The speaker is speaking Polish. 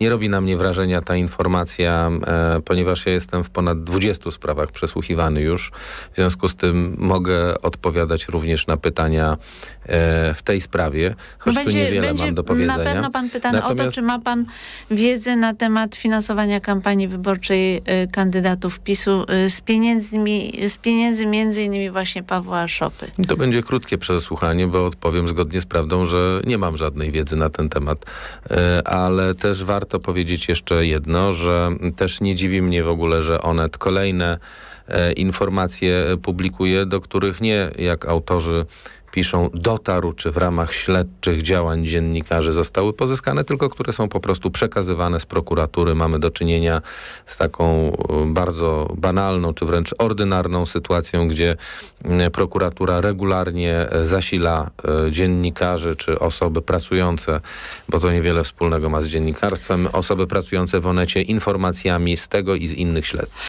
nie robi na mnie wrażenia ta informacja, e, ponieważ ja jestem w ponad 20 sprawach przesłuchiwany już. W związku z tym mogę odpowiadać również na pytania w tej sprawie, choć tu niewiele mam do powiedzenia. Na pewno pan pytany o to, Natomiast- czy ma pan wiedzę na temat finansowania kampanii wyborczej y, kandydatów PiSu y, z pieniędzmi, z pieniędzy między innymi właśnie Pawła Szopy. To będzie krótkie przesłuchanie, bo odpowiem zgodnie z prawdą, że nie mam żadnej wiedzy na ten temat. E, Ale też warto powiedzieć jeszcze jedno, że też nie dziwi mnie w ogóle, że Onet kolejne e, informacje publikuje, do których nie jak autorzy piszą dotarł, czy w ramach śledczych działań dziennikarzy zostały pozyskane, tylko które są po prostu przekazywane z prokuratury. Mamy do czynienia z taką e, bardzo banalną, czy wręcz ordynarną sytuacją, gdzie prokuratura regularnie e, zasila e, dziennikarzy, czy osoby pracujące, bo to niewiele wspólnego ma z dziennikarstwem, osoby pracujące w Onecie informacjami z tego i z innych śledztw.